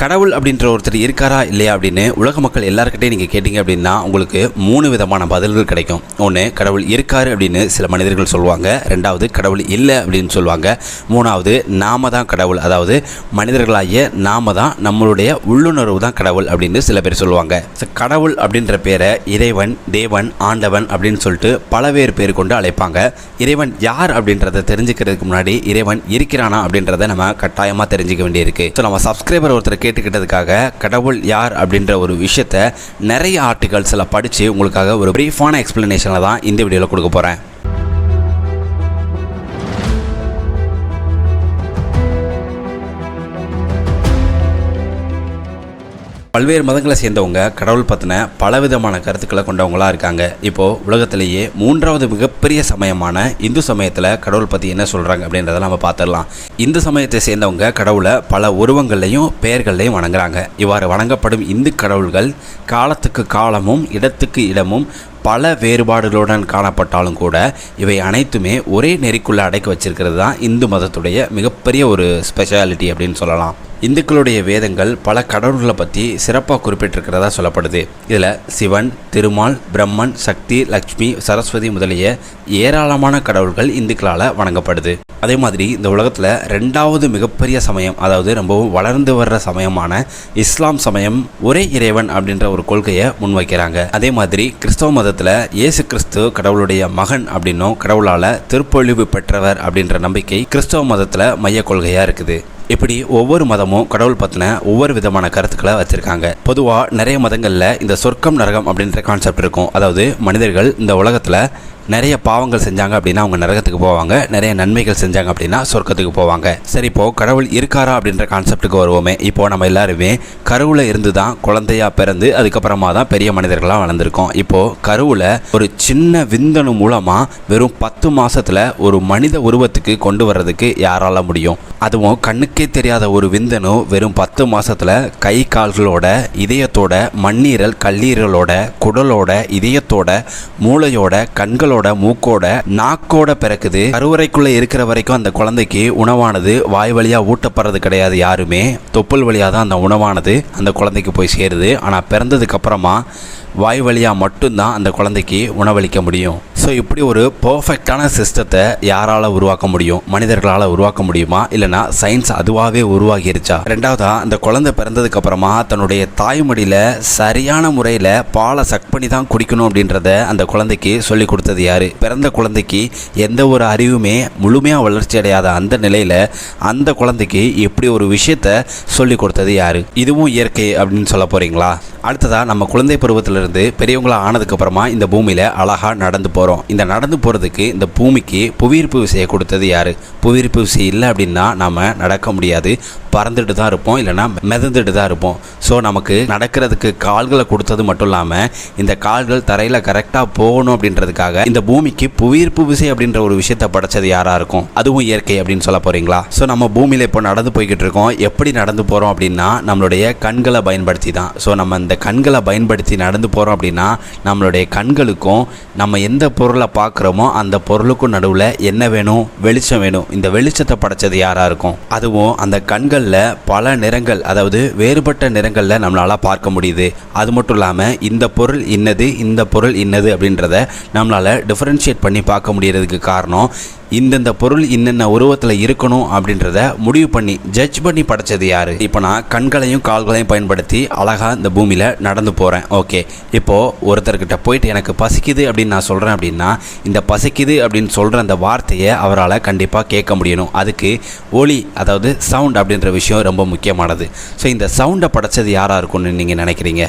கடவுள் அப்படின்ற ஒருத்தர் இருக்காரா இல்லையா அப்படின்னு உலக மக்கள் எல்லாருக்கிட்டையும் நீங்கள் கேட்டிங்க அப்படின்னா உங்களுக்கு மூணு விதமான பதில்கள் கிடைக்கும். ஒன்று கடவுள் இருக்காரு அப்படின்னு சில மனிதர்கள் சொல்லுவாங்க. ரெண்டாவது கடவுள் இல்லை அப்படின்னு சொல்லுவாங்க. மூணாவது நாம தான் கடவுள். அதாவது மனிதர்களாகிய நாம தான் நம்மளுடைய உள்ளுணர்வு தான் கடவுள் அப்படின்னு சில பேர் சொல்லுவாங்க. ஸோ கடவுள் அப்படின்ற பேரை இறைவன் தேவன் ஆண்டவன் அப்படின்னு சொல்லிட்டு பல பேர் பேர் கொண்டு அழைப்பாங்க. இறைவன் யார் அப்படின்றத தெரிஞ்சுக்கிறதுக்கு முன்னாடி இறைவன் இருக்கிறானா அப்படின்றத நம்ம கட்டாயமாக தெரிஞ்சுக்க வேண்டியிருக்கு. ஸோ நம்ம சப்ஸ்கிரைபர் ஒருத்தருக்கு கேட்டுக்கிட்டதுக்காக கடவுள் யார் அப்படின்ற ஒரு விஷயத்த நிறைய ஆர்டிகல்ஸில் படித்து உங்களுக்காக ஒரு ப்ரீஃபான எக்ஸ்ப்ளனேஷனை தான் இந்த வீடியோவில் கொடுக்க போகிறேன் பல்வேறு மதங்களை சேர்ந்தவங்க கடவுள் பற்றின பலவிதமான கருத்துக்களை கொண்டவங்களாக இருக்காங்க. இப்போது உலகத்திலேயே மூன்றாவது மிகப்பெரிய சமயமான இந்து சமயத்தில் கடவுள் பற்றி என்ன சொல்கிறாங்க அப்படின்றத நம்ம பார்த்துடலாம் இந்து சமயத்தை சேர்ந்தவங்க கடவுளை பல உருவங்கள்லையும் பெயர்கள்லையும் வணங்குறாங்க. இவ்வாறு வணங்கப்படும் இந்து கடவுள்கள் காலத்துக்கு காலமும் இடத்துக்கு இடமும் பல வேறுபாடுகளுடன் காணப்பட்டாலும் கூட இவை அனைத்துமே ஒரே நெறிக்குள்ளே அடைக்க வச்சிருக்கிறது தான் இந்து மதத்துடைய மிகப்பெரிய ஒரு ஸ்பெஷாலிட்டி அப்படின்னு சொல்லலாம். இந்துக்களுடைய வேதங்கள் பல கடவுள்களை பற்றி சிறப்பாக குறிப்பிட்டிருக்கிறதா சொல்லப்படுது. இதில் சிவன் திருமால் பிரம்மன் சக்தி லக்ஷ்மி சரஸ்வதி முதலிய ஏராளமான கடவுள்கள் இந்துக்களால் வணங்கப்படுது. அதே மாதிரி இந்த உலகத்தில் ரெண்டாவது மிகப்பெரிய சமயம் அதாவது ரொம்பவும் வளர்ந்து வர்ற சமயமான இஸ்லாம் சமயம் ஒரே இறைவன் அப்படின்ற ஒரு கொள்கையை முன்வைக்கிறாங்க. அதே மாதிரி கிறிஸ்தவ மதத்தில் இயேசு கிறிஸ்து கடவுளுடைய மகன் அப்படின்னும் கடவுளால் திருப்பொழிவு பெற்றவர் அப்படின்ற நம்பிக்கை கிறிஸ்தவ மதத்தில் மைய கொள்கையாக இருக்குது. இப்படி ஒவ்வொரு மதமும் கடவுள் பற்றின ஒவ்வொரு விதமான கருத்துக்களை வச்சுருக்காங்க. பொதுவாக நிறைய மதங்களில் இந்த சொர்க்கம் நரகம் அப்படின்ற கான்செப்ட் இருக்கும். அதாவது மனிதர்கள் இந்த உலகத்தில் நிறைய பாவங்கள் செஞ்சாங்க அப்படின்னா அவங்க நரகத்துக்கு போவாங்க. நிறைய நன்மைகள் செஞ்சாங்க அப்படின்னா சொர்க்கத்துக்கு போவாங்க. சரி இப்போ கடவுள் இருக்காரா அப்படின்ற கான்செப்ட்டுக்கு வருவோமே. இப்போ நம்ம எல்லாருமே கருவில் இருந்து தான் குழந்தையா பிறந்து அதுக்கப்புறமா தான் பெரிய மனிதர்களாக வளர்ந்துருக்கோம். இப்போ கருவில் ஒரு சின்ன விந்தணு மூலமாக வெறும் பத்து மாசத்துல ஒரு மனித உருவத்துக்கு கொண்டு வர்றதுக்கு யாரால முடியும்? அதுவும் கண்ணுக்கே தெரியாத ஒரு விந்தணு வெறும் பத்து மாசத்துல கை கால்களோட இதயத்தோட மண்ணீரல் கல்லீரலோட குடலோட இதயத்தோட மூளையோட கண்களோட மூக்கோட நாக்கோட பிறக்குது. கருவறைக்குள்ள இருக்கிற வரைக்கும் அந்த குழந்தைக்கு உணவானது வாய் வழியா ஊட்டப்படுறது கிடையாது யாருமே. தொப்புள் வழியா தான் அந்த உணவானது அந்த குழந்தைக்கு போய் சேருது. ஆனா பிறந்ததுக்கு அப்புறமா வாய் வழியாக மட்டும்தான் அந்த குழந்தைக்கு உணவளிக்க முடியும். ஸோ இப்படி ஒரு பர்ஃபெக்டான சிஸ்டத்தை யாரால் உருவாக்க முடியும்? மனிதர்களால் உருவாக்க முடியுமா? இல்லைனா சயின்ஸ் அதுவாகவே உருவாகிருச்சா? ரெண்டாவதா அந்த குழந்தை பிறந்ததுக்கு அப்புறமா தன்னுடைய தாய்மடியில் சரியான முறையில் பாலை சக் பண்ணி தான் குடிக்கணும் அப்படின்றத அந்த குழந்தைக்கு சொல்லி கொடுத்தது யார்? பிறந்த குழந்தைக்கு எந்த ஒரு அறிவுமே முழுமையாக வளர்ச்சி அடையாத அந்த நிலையில் அந்த குழந்தைக்கு இப்படி ஒரு விஷயத்த சொல்லி கொடுத்தது யார்? இதுவும் இயற்கை அப்படின்னு சொல்ல போகிறீங்களா அடுத்ததாக நம்ம குழந்தை பருவத்திலிருந்து பெரியவங்களா ஆனதுக்கப்புறமா இந்த பூமியில் அழகாக நடந்து போகிறோம் இந்த நடந்து போறதுக்கு இந்த பூமிக்கு புவியீர்ப்பு விசையை கொடுத்தது யாரு? புவியீர்ப்பு விசை இல்லை அப்படின்னா நாம் நடக்க முடியாது. பறந்துட்டு தான் இருப்போம் இல்லைன்னா மிதந்துட்டு தான் இருப்போம். ஸோ நமக்கு நடக்கிறதுக்கு கால்களை கொடுத்தது மட்டும் இல்லாமல் இந்த கால்கள் தரையில் கரெக்டாக போகணும் அப்படின்றதுக்காக இந்த பூமிக்கு புவியீர்ப்பு விசை அப்படின்ற ஒரு விஷயத்தை படைச்சது யாராக இருக்கும்? அதுவும் இயற்கை அப்படின்னு சொல்ல போகிறீங்களா ஸோ நம்ம பூமியில் இப்போ நடந்து போய்கிட்டு இருக்கோம். எப்படி நடந்து போகிறோம் அப்படின்னா நம்மளுடைய கண்களை பயன்படுத்தி தான். ஸோ நம்ம இந்த கண்களை பயன்படுத்தி நடந்து போகிறோம் அப்படின்னா நம்மளுடைய கண்களுக்கும் நம்ம எந்த பொருளை பார்க்குறோமோ அந்த பொருளுக்கும் நடுவில் என்ன வேணும்? வெளிச்சம் வேணும். இந்த வெளிச்சத்தை படைச்சது யாராக இருக்கும்? அதுவும் அந்த கண்கள் கண்களில் பல நிறங்கள் அதாவது வேறுபட்ட நிறங்களில் நம்மளால் பார்க்க முடியுது. அது மட்டும் இல்லாமல் இந்த பொருள் இன்னது இந்த பொருள் இன்னது அப்படின்றத நம்மளால் டிஃப்ரென்ஷியேட் பண்ணி பார்க்க முடியறதுக்கு காரணம் இந்தந்த பொருள் இன்னென்ன உருவத்தில் இருக்கணும் அப்படின்றத முடிவு பண்ணி ஜட்ஜ் பண்ணி படைச்சது யாரு? இப்போ நான் கண்களையும் கால்களையும் பயன்படுத்தி அழகாக இந்த பூமியில் நடந்து போகிறேன் ஓகே இப்போது ஒருத்தர்கிட்ட போயிட்டு எனக்கு பசிக்குது அப்படின்னு நான் சொல்கிறேன் அப்படின்னா இந்த பசிக்குது அப்படின்னு சொல்கிற அந்த வார்த்தையை அவரால் கண்டிப்பாக கேட்க முடியணும். அதுக்கு ஒளி அதாவது சவுண்ட் அப்படின்ற விஷயம் ரொம்ப முக்கியமானது. ஸோ இந்த சவுண்டை படைச்சது யாராக இருக்கும்னு நீங்கள் நினைக்கிறீங்க?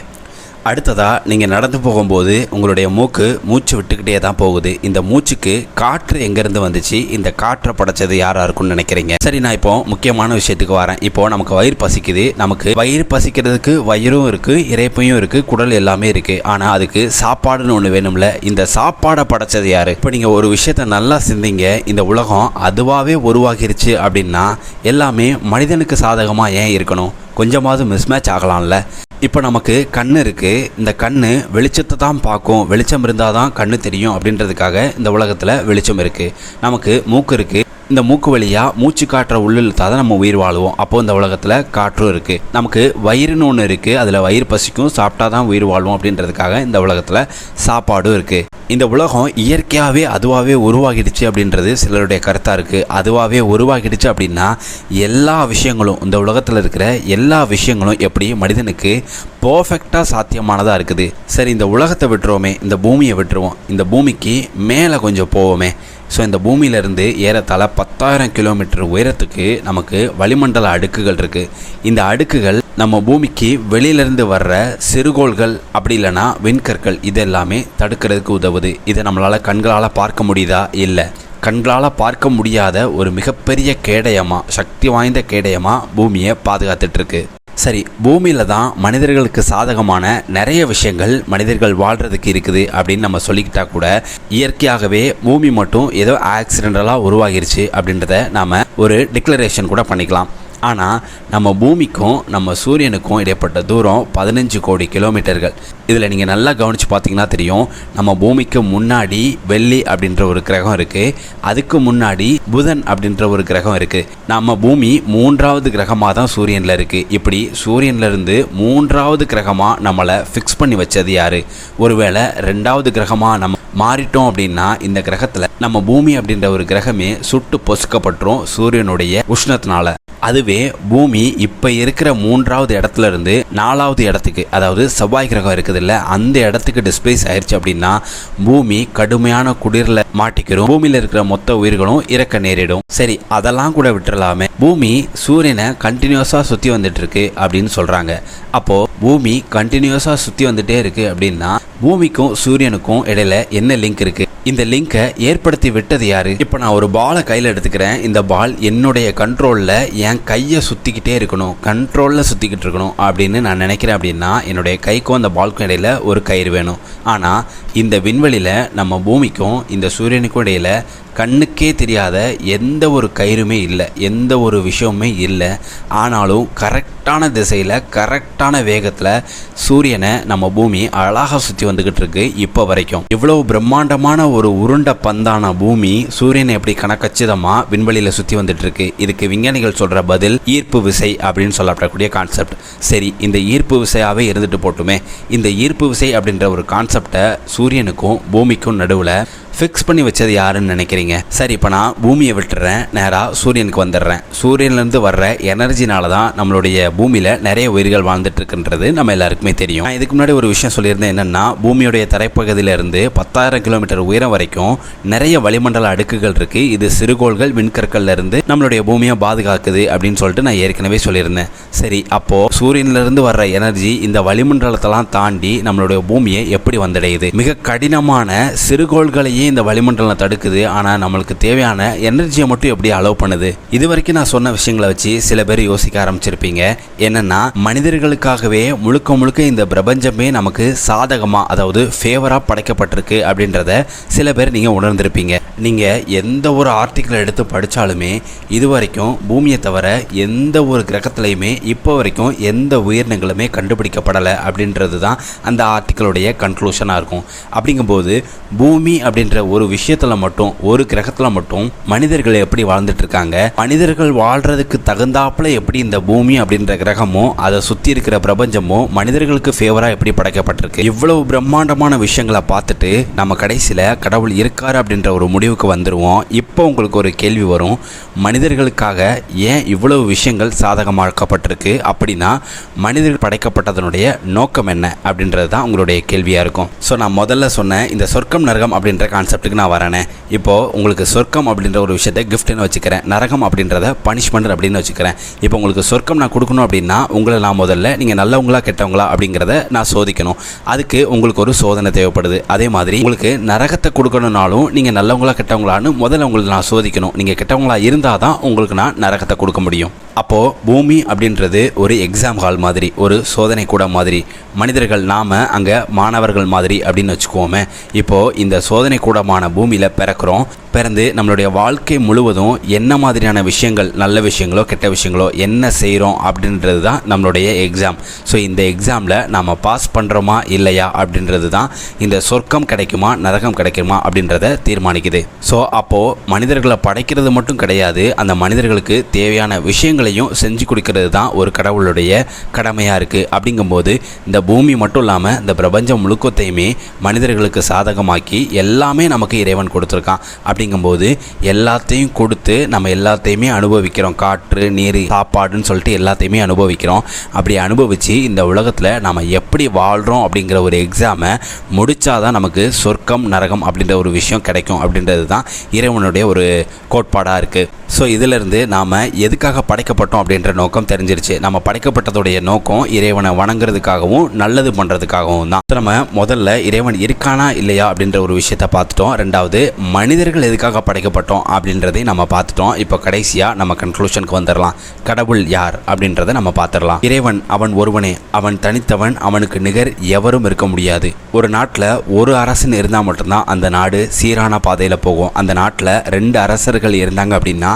அடுத்ததாக நீங்கள் நடந்து போகும்போது உங்களுடைய மூக்கு மூச்சு விட்டுக்கிட்டே தான் போகுது. இந்த மூச்சுக்கு காற்று எங்கேருந்து வந்துச்சு? இந்த காற்றை படைச்சது யாராக இருக்கும்னு நினைக்கிறீங்க? சரி நான் இப்போ முக்கியமான விஷயத்துக்கு வரேன். இப்போ நமக்கு வயிறு பசிக்குது. நமக்கு வயிறு பசிக்கிறதுக்கு வயிறும் இருக்குது இறைப்பையும் இருக்குது குடல் எல்லாமே இருக்குது ஆனால் அதுக்கு சாப்பாடுன்னு ஒன்று வேணும்ல. இந்த சாப்பாடை படைச்சது யார்? இப்போ நீங்கள் ஒரு விஷயத்த நல்லா சிந்திங்க. இந்த உலகம் அதுவாகவே உருவாகிருச்சு அப்படின்னா எல்லாமே மனிதனுக்கு சாதகமாக ஏன் இருக்கணும்? கொஞ்சமாவது மிஸ்மேட்ச் ஆகலாம்ல. இப்போ நமக்கு கண் இருக்குது இந்த கண் வெளிச்சத்தை தான் பார்க்கும். வெளிச்சம் இருந்தால் தான் கண் தெரியும் அப்படின்றதுக்காக இந்த உலகத்தில் வெளிச்சம் இருக்குது நமக்கு மூக்கு இருக்குது இந்த மூக்கு வழியாக மூச்சு காற்றை உள்ளிழுத்தாதான் தான் நம்ம உயிர் வாழுவோம். அப்போது இந்த உலகத்தில் காற்றும் இருக்குது நமக்கு வயிறுன்னு ஒன்று இருக்குது அதில் வயிறு பசிக்கும். சாப்பிட்டா தான் உயிர் வாழ்வோம் அப்படின்றதுக்காக இந்த உலகத்தில் சாப்பாடும் இருக்குது இந்த உலகம் இயற்கையாகவே அதுவாகவே உருவாகிடுச்சு அப்படின்றது சிலருடைய கருத்தாக இருக்குது அதுவாகவே உருவாகிடுச்சு அப்படின்னா எல்லா விஷயங்களும் இந்த உலகத்தில் இருக்கிற எல்லா விஷயங்களும் எப்படி மனிதனுக்கு பர்ஃபெக்டாக சாத்தியமானதாக இருக்குது. சரி இந்த உலகத்தை விட்டுருவோமே இந்த பூமியை விட்டுருவோம். இந்த பூமிக்கு மேலே கொஞ்சம் போவோமே. ஸோ இந்த பூமியிலேருந்து ஏறத்தாழ பத்தாயிரம் கிலோமீட்டர் உயரத்துக்கு நமக்கு வளிமண்டல அடுக்குகள் இருக்குது இந்த அடுக்குகள் நம்ம பூமிக்கு வெளியிலேருந்து வர்ற சிறுகோள்கள் அப்படி இல்லைன்னா விண்கற்கள் இது எல்லாமே தடுக்கிறதுக்கு உதவுது. இதை நம்மளால் கண்களால் பார்க்க முடியுதா? இல்லை. கண்களால் பார்க்க முடியாத ஒரு மிகப்பெரிய கேடயமாக சக்தி வாய்ந்த கேடயமாக பூமியை பாதுகாத்துட்ருக்கு. சரி பூமியில் தான் மனிதர்களுக்கு சாதகமான நிறைய விஷயங்கள் மனிதர்கள் வாழ்கிறதுக்கு இருக்குது அப்படின்னு நம்ம சொல்லிக்கிட்டா கூட இயற்கையாகவே பூமி மட்டும் ஏதோ ஆக்சிடென்டலாக உருவாகிருச்சு அப்படின்றத நாம் ஒரு டிக்ளரேஷன் கூட பண்ணிக்கலாம். ஆனால் நம்ம பூமிக்கும் நம்ம சூரியனுக்கும் இடைப்பட்ட தூரம் பதினஞ்சு கோடி கிலோமீட்டர்கள். இதில் நீங்கள் நல்லா கவனித்து பார்த்தீங்கன்னா தெரியும் நம்ம பூமிக்கு முன்னாடி வெள்ளி அப்படின்ற ஒரு கிரகம் இருக்குது அதுக்கு முன்னாடி புதன் அப்படின்ற ஒரு கிரகம் இருக்குது நம்ம பூமி மூன்றாவது கிரகமாக தான் சூரியனில் இருக்குது இப்படி சூரியன்லேருந்து மூன்றாவது கிரகமாக நம்மளை ஃபிக்ஸ் பண்ணி வச்சது யார்? ஒருவேளை ரெண்டாவது கிரகமாக நம்ம மாறிட்டோம் அப்படின்னா இந்த கிரகத்தில் நம்ம பூமி அப்படின்ற ஒரு கிரகமே சுட்டு பொசுக்கப்பட்டுரும் சூரியனுடைய உஷ்ணத்தினால. அதுவே பூமி இப்போ இருக்கிற மூன்றாவது இடத்துல இருந்து நாலாவது இடத்துக்கு அதாவது செவ்வாய் கிரகம் இருக்குதுல்ல அந்த இடத்துக்கு டிஸ்பிளேஸ் ஆயிடுச்சு அப்படின்னா பூமி கடுமையான குளிரில் மாட்டிக்கிறோம் பூமியில் இருக்கிற மொத்த உயிர்களும் இறக்க நேரிடும். சரி அதெல்லாம் கூட விட்டுறலாமே. பூமி சூரியனை கண்டினியூஸாக சுற்றி வந்துட்டு இருக்கு அப்படின்னு சொல்கிறாங்க அப்போது பூமி கண்டினியூஸாக சுற்றி வந்துட்டே இருக்கு அப்படின்னா பூமிக்கும் சூரியனுக்கும் இடையில என்ன லிங்க் இருக்கு? இந்த லிங்கை ஏற்படுத்தி விட்டது யாரு? இப்போ நான் ஒரு பாலை கையில் எடுத்துக்கிறேன். இந்த பால் என்னுடைய கண்ட்ரோலில் என் கையை சுற்றிக்கிட்டே இருக்கணும். கண்ட்ரோலில் சுற்றிக்கிட்டு இருக்கணும் அப்படின்னு நான் நினைக்கிறேன் அப்படின்னா என்னுடைய கைக்கும் அந்த பால்க்கும் இடையில் ஒரு கயிறு வேணும். ஆனால் இந்த விண்வெளியில் நம்ம பூமிக்கும் இந்த சூரியனுக்கும் இடையில் கண்ணுக்கே தெரியாத எந்த ஒரு கயிறுமே இல்லை எந்த ஒரு விஷயமுமே இல்லை. ஆனாலும் கரெக்டான திசையில் கரெக்டான வேகத்தில் சூரியனை நம்ம பூமி அழகாக சுற்றி வந்துக்கிட்டு இருக்கு இப்போ வரைக்கும். இவ்வளோ பிரம்மாண்டமான ஒரு உருண்ட பந்தான பூமி சூரியனை எப்படி கணக்கச்சிதமாக விண்வெளியில் சுற்றி வந்துட்டு இருக்கு? இதுக்கு விஞ்ஞானிகள் சொல்கிற பதில் ஈர்ப்பு விசை அப்படின்னு சொல்லப்படக்கூடிய கான்செப்ட் சரி இந்த ஈர்ப்பு விசையாகவே இருந்துட்டு போட்டுமே. இந்த ஈர்ப்பு விசை அப்படின்ற ஒரு கான்செப்டை சூரியனுக்கும் பூமிக்கும் நடுவில் ஃபிக்ஸ் பண்ணி வச்சது யாருன்னு நினைக்கிறீங்க? சரி இப்போ நான் பூமியை விட்டுறேன். நேராக சூரியனுக்கு வந்துடுறேன். சூரியன்லேருந்து வர்ற எனர்ஜினால தான் நம்மளுடைய பூமியில் நிறைய உயிர்கள் வாழ்ந்துட்டு இருக்குன்றது நம்ம எல்லாருக்குமே தெரியும். நான் இதுக்கு முன்னாடி ஒரு விஷயம் சொல்லியிருந்தேன் என்னென்னா பூமியுடைய தரைப்பகுதியிலிருந்து பத்தாயிரம் கிலோமீட்டர் உயரம் வரைக்கும் நிறைய வளிமண்டல அடுக்குகள் இருக்குது இது சிறுகோள்கள் விண்கற்கள்ல இருந்து நம்மளுடைய பூமியை பாதுகாக்குது அப்படின்னு சொல்லிட்டு நான் ஏற்கனவே சொல்லியிருந்தேன். சரி அப்போது சூரியன்லேருந்து வர்ற எனர்ஜி இந்த வளிமண்டலத்தெல்லாம் தாண்டி நம்மளுடைய பூமியை எப்படி வந்தடையுது? மிக கடினமான சிறுகோள்களையே இந்த வளிமண்டலம் தடுக்குது. ஆனால் நம்மளுக்கு தேவையான எனர்ஜியை மட்டும் எப்படி அலோவ் பண்ணுது? இது வரைக்கும் நான் சொன்ன விஷயங்களை வச்சு சில பேர் யோசிக்க ஆரம்பிச்சிருப்பீங்க. என்னன்னா மனிதர்களுக்காகவே முழுக்க முழுக்க இந்த பிரபஞ்சமே நமக்கு சாதகமாக அதாவது ஃபேவராக படைக்கப்பட்டிருக்கு அப்படின்றத சில பேர் நீங்கள் உணர்ந்திருப்பீங்க. நீங்கள் எந்த ஒரு ஆர்டிக்கிள் எடுத்து படித்தாலுமே இது வரைக்கும் பூமியை தவிர எந்த ஒரு கிரகத்துலையுமே இப்போ வரைக்கும் எந்த உயிரினங்களுமே கண்டுபிடிக்கப்படலை அப்படின்றது தான் அந்த ஆர்டிக்கிளுடைய கன்க்ளூஷனாக இருக்கும். அப்படிங்கும்போது பூமி அப்படின்ற ஒரு விஷயத்தில் மட்டும் ஒரு கிரகத்தில் மட்டும் மனிதர்கள் எப்படி வாழ்ந்துட்டு இருக்காங்க மனிதர்கள் வாழ்றதுக்கு தகுந்தாப்புல எப்படி இந்த பூமி அப்படின்ற கிரகமும் அதை சுற்றி இருக்கிற பிரபஞ்சமும் மனிதர்களுக்கு ஃபேவராக எப்படி படைக்கப்பட்டிருக்கு? இவ்வளவு பிரம்மாண்டமான விஷயங்களை பார்த்துட்டு நம்ம கடைசியில் கடவுள் இருக்கார் அப்படின்ற ஒரு முடிவுக்கு வந்துடுவோம் இப்போ உங்களுக்கு ஒரு கேள்வி வரும். மனிதர்களுக்காக ஏன் இவ்வளவு விஷயங்கள் சாதகமாக்கப்பட்டிருக்கு? அப்படின்னா மனிதர்கள் படைக்கப்பட்டதனுடைய நோக்கம் என்ன? அப்படின்றது தான் உங்களுடைய கேள்வியாக இருக்கும். ஸோ நான் முதல்ல சொன்னேன் இந்த சொர்க்கம் நரகம் அப்படின்ற கான்செப்ட்டுக்கு நான் வரேனே. இப்போது உங்களுக்கு சொர்க்கம் அப்படின்ற ஒரு விஷயத்தை கிஃப்ட்னு வச்சுக்கிறேன். நரகம் அப்படின்றத பனிஷ்மெண்ட் அப்படின்னு வச்சுக்கிறேன். இப்போ உங்களுக்கு சொர்க்கம் நான் கொடுக்கணும் அப்படின்னா உங்களை நான் முதல்ல நீங்கள் நல்லவங்களா கெட்டவங்களா அப்படிங்கிறத நான் சோதிக்கணும். அதுக்கு உங்களுக்கு ஒரு சோதனை தேவைப்படுது. அதே மாதிரி உங்களுக்கு நரகத்தை கொடுக்கணும்னாலும் நீங்கள் நல்லவங்களா கெட்டவங்களான்னு முதல்ல உங்களுக்கு நான் சோதிக்கணும். நீங்கள் கெட்டவங்களா இருந்தால் தான் உங்களுக்கு நான் நரகத்தை கொடுக்க முடியும். அப்போது பூமி அப்படின்றது ஒரு எக்ஸாம் ஹால் மாதிரி ஒரு சோதனை கூட மாதிரி. மனிதர்கள் நாம் அங்கே மாணவர்கள் மாதிரி அப்படின்னு வச்சுக்குவோமே. இப்போது இந்த சோதனை கூடமான பூமியில் பிறக்கிறோம். பிறந்து நம்மளுடைய வாழ்க்கை முழுவதும் என்ன மாதிரியான விஷயங்கள் நல்ல விஷயங்களோ கெட்ட விஷயங்களோ என்ன செய்கிறோம் அப்படின்றது தான் நம்மளுடைய எக்ஸாம் ஸோ இந்த எக்ஸாமில் நாம் பாஸ் பண்ணுறோமா இல்லையா அப்படின்றது தான் இந்த சொர்க்கம் கிடைக்குமா நரகம் கிடைக்குமா அப்படின்றத தீர்மானிக்குது. ஸோ அப்போது மனிதர்களை படைக்கிறது மட்டும் கிடையாது அந்த மனிதர்களுக்கு தேவையான விஷயங்களையும் செஞ்சு கொடுக்கறது தான் ஒரு கடவுளுடைய கடமையாக இருக்குது அப்படிங்கும்போது இந்த பூமி மட்டும் இல்லாமல் இந்த பிரபஞ்சம் முழுக்கத்தையுமே மனிதர்களுக்கு சாதகமாக்கி எல்லாமே நமக்கு இறைவன் கொடுத்துருக்கான். அப்படிங்கும்போது எல்லாத்தையும் கொடுத்து நம்ம எல்லாத்தையுமே அனுபவிக்கிறோம். காற்று நீர் சாப்பாடுன்னு சொல்லிட்டு எல்லாத்தையுமே அனுபவிக்கிறோம். அப்படி அனுபவித்து இந்த உலகத்தில் நம்ம எப்படி வாழ்கிறோம் அப்படிங்கிற ஒரு எக்ஸாமை முடித்தாதான் நமக்கு சொர்க்கம் நரகம் அப்படின்ற ஒரு விஷயம் கிடைக்கும் அப்படின்றது தான் இறைவனுடைய ஒரு கோட்பாடாக இருக்குது ஸோ இதிலிருந்து நாம் எதுக்காக படைக்கப்பட்டோம் அப்படின்ற நோக்கம் தெரிஞ்சிருச்சு. நம்ம படைக்கப்பட்டதுடைய நோக்கம் இறைவனை வணங்குறதுக்காகவும் நல்லது பண்ணுறதுக்காகவும் தான். நம்ம முதல்ல இறைவன் இருக்கானா இல்லையா அப்படின்ற ஒரு விஷயத்த பார்த்துட்டோம். ரெண்டாவது மனிதர்கள் எதுக்காக படைக்கப்பட்டோம் அப்படின்றதையும் நம்ம பார்த்துட்டோம். இப்போ கடைசியாக நம்ம கன்க்ளூஷனுக்கு வந்துடலாம் கடவுள் யார் அப்படின்றத நம்ம பார்த்துடலாம் இறைவன் அவன் ஒருவனே. அவன் தனித்தவன் அவனுக்கு நிகர் எவரும் இருக்க முடியாது. ஒரு நாட்டில் ஒரு அரசன் இருந்தால் மட்டும்தான் அந்த நாடு சீரான பாதையில் போகும். அந்த நாட்டில் ரெண்டு அரசர்கள் இருந்தாங்க அப்படின்னா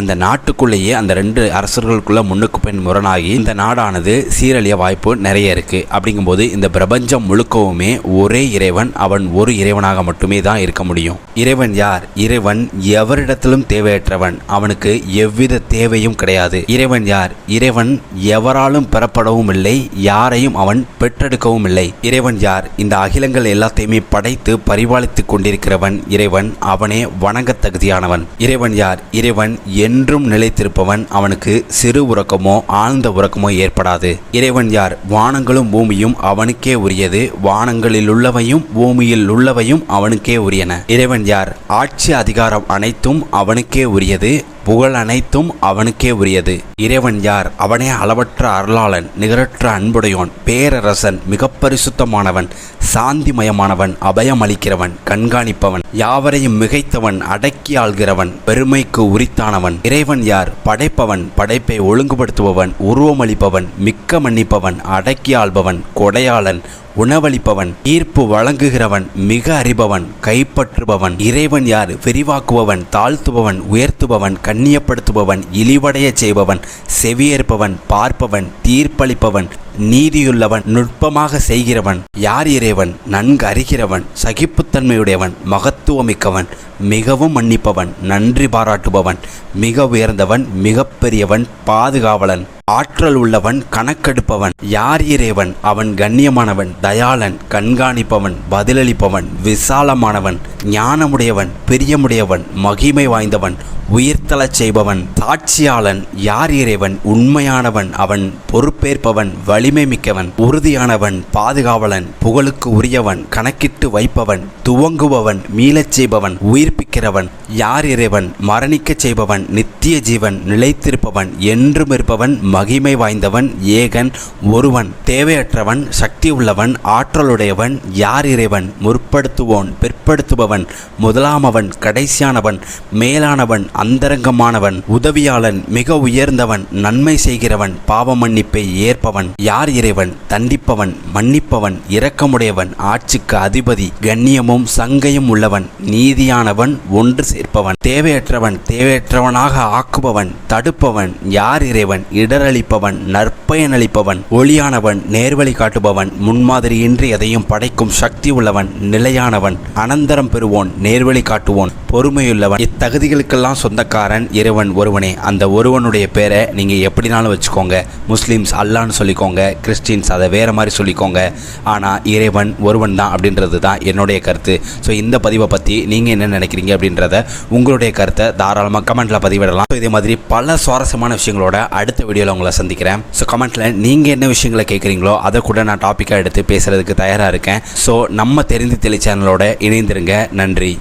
அந்த நாட்டுக்குள்ளேயே அந்த ரெண்டு அரசர்களுக்குள்ள முன்னுக்கு பின் முரணாகி இந்த நாடானது சீரழிய வாய்ப்பு நிறைய இருக்குது அப்படிங்கும்போது இந்த பிரபஞ்சம் முழுக்கவுமே ஒரே இறைவன் அவன் ஒரு இறைவனாக மட்டுமே தான் இருக்க முடியும். இறைவன் யார்? இறைவன் எவரிடத்திலும் தேவையற்றவன். அவனுக்கு எவ்வித தேவையும் கிடையாது. இறைவன் யார்? இறைவன் எவராலும் பெறப்படவும் இல்லை யாரையும் அவன் பெற்றெடுக்கவும் இல்லை இறைவன் யார்? இந்த அகிலங்கள் எல்லாத்தையுமே படைத்து பரிபாலித்துக் கொண்டிருக்கிறவன் இறைவன் அவனே வணங்கத் தகுதியானவன் இறைவன் யார்? இறைவன் என்றும் நிலைத்திருப்பவன். அவனுக்கு சிறு உறக்கமோ ஆழ்ந்த உறக்கமோ ஏற்படாது. இறைவன் யார்? வானங்களும் பூமியும் அவனுக்கே உரியது. வானங்களில் உள்ளவையும் பூமியில் உள்ளவையும் அவனுக்கே உரியன. இறைவன் யார்? ஆட்சி அதிகாரம் அனைத்தும் அவனுக்கே உரியது புகழ் அனைத்தும் அவனுக்கே உரியது. இறைவன் யார்? அவனே அளவற்ற அருளாளன் நிகரற்ற அன்புடையோன் பேரரசன் மிக பரிசுத்தமானவன் சாந்திமயமானவன் அபயம் அளிக்கிறவன் கண்காணிப்பவன் யாவரையும் மிகைத்தவன் அடக்கி ஆள்கிறவன் பெருமைக்கு உரித்தானவன். இறைவன் யார்? படைப்பவன் படைப்பை ஒழுங்குபடுத்துபவன் உருவமளிப்பவன் மிக்க மன்னிப்பவன் அடக்கி ஆள்பவன் கொடையாளன் உணவளிப்பவன் ஈர்ப்பு வழங்குகிறவன் மிக அறிபவன் கைப்பற்றுபவன். இறைவன் யார்? விரிவாக்குபவன் தாழ்த்துபவன் உயர்த்துபவன் கண்ணியப்படுத்துபவன் இழிவடையச் செய்பவன் செவியேற்பவன் பார்ப்பவன் தீர்ப்பளிப்பவன் நீதியுள்ளவன் நுட்பமாக செய்கிறவன். யார் இறைவன்? நன்கு அறிகிறவன் சகிப்புத்தன்மையுடையவன் மகத்துவமிக்கவன் மிகவும் மன்னிப்பவன் நன்றி பாராட்டுபவன் மிக உயர்ந்தவன் மிகப்பெரியவன் பாதுகாவலன். ஆற்றல் உள்ளவன் கணக்கெடுப்பவன் யார் இறைவன்? அவன் கண்ணியமானவன் தயாளன் கண்காணிப்பவன் பதிலளிப்பவன் விசாலமானவன் ஞானமுடையவன் பிரியமுடையவன் மகிமை வாய்ந்தவன் உயிர்த்தலச் செய்பவன் சாட்சியாளன் யார் இறைவன்? உண்மையானவன் அவன் பொறுப்பேற்பவன் வலிமை மிக்கவன் உறுதியானவன் பாதுகாவலன் புகழுக்கு உரியவன் கணக்கிட்டு வைப்பவன் துவங்குபவன் மீளச் செய்பவன் உயிர்ப்பிக்கிறவன் யார் இறைவன்? மரணிக்கச் செய்பவன் நித்திய ஜீவன் நிலைத்திருப்பவன் என்றும் இருப்பவன் மகிமை வாய்ந்தவன் ஏகன் ஒருவன் தேவையற்றவன் சக்தி உள்ளவன் ஆற்றலுடையவன் யார் இறைவன்? முற்படுத்துவோன் பிற்படுத்துபவன் முதலாமவன் கடைசியானவன் மேலானவன் அந்தரங்கமானவன் உதவியாளன் மிக உயர்ந்தவன் நன்மை செய்கிறவன் பாவ மன்னிப்பை ஏற்பவன் யார் இறைவன்? தண்டிப்பவன் மன்னிப்பவன் இரக்கமுடையவன் ஆட்சிக்கு அதிபதி கண்ணியமும் சங்கையும் உள்ளவன் நீதியானவன் ஒன்று சேர்ப்பவன் தேவையற்றவன் தேவையற்றவனாக ஆக்குபவன் தடுப்பவன் யார் இறைவன் இடரளிப்பவன் நற்பயனளிப்பவன் ஒளியானவன் நேர்வழி காட்டுபவன் முன்மாதிரியின்றி எதையும் படைக்கும் சக்தி உள்ளவன் நிலையானவன் அனந்தரம் பெறுவோன் நேர்வழி காட்டுவோன் பொறுமையுள்ளவன். இத்தகுதிகளுக்கெல்லாம் சொந்தக்காரன் இறைவன் ஒருவனே. அந்த ஒருவனுடைய பேரை நீங்கள் எப்படினாலும் வச்சுக்கோங்க. முஸ்லீம்ஸ் அல்லான்னு சொல்லிக்கோங்க கிறிஸ்டின்ஸ் அதை வேறு மாதிரி சொல்லிக்கோங்க. ஆனால் இறைவன் ஒருவன் தான் அப்படின்றது தான் என்னுடைய கருத்து. ஸோ இந்த பதிவை பற்றி நீங்கள் என்ன நினைக்கிறீங்க அப்படின்றத உங்களுடைய கருத்தை தாராளமாக கமெண்ட்டில் பதிவிடலாம். ஸோ இதே மாதிரி பல சுவாரஸ்யமான விஷயங்களோட அடுத்த வீடியோவில் உங்களை சந்திக்கிறேன். ஸோ கமெண்ட்டில் நீங்கள் என்ன விஷயங்களை கேட்குறீங்களோ அதை கூட நான் டாப்பிக்காக எடுத்து பேசுகிறதுக்கு தயாராக இருக்கேன். ஸோ நம்ம தெரிந்து தெளி சேனலோட இணைந்திருங்க. நன்றி.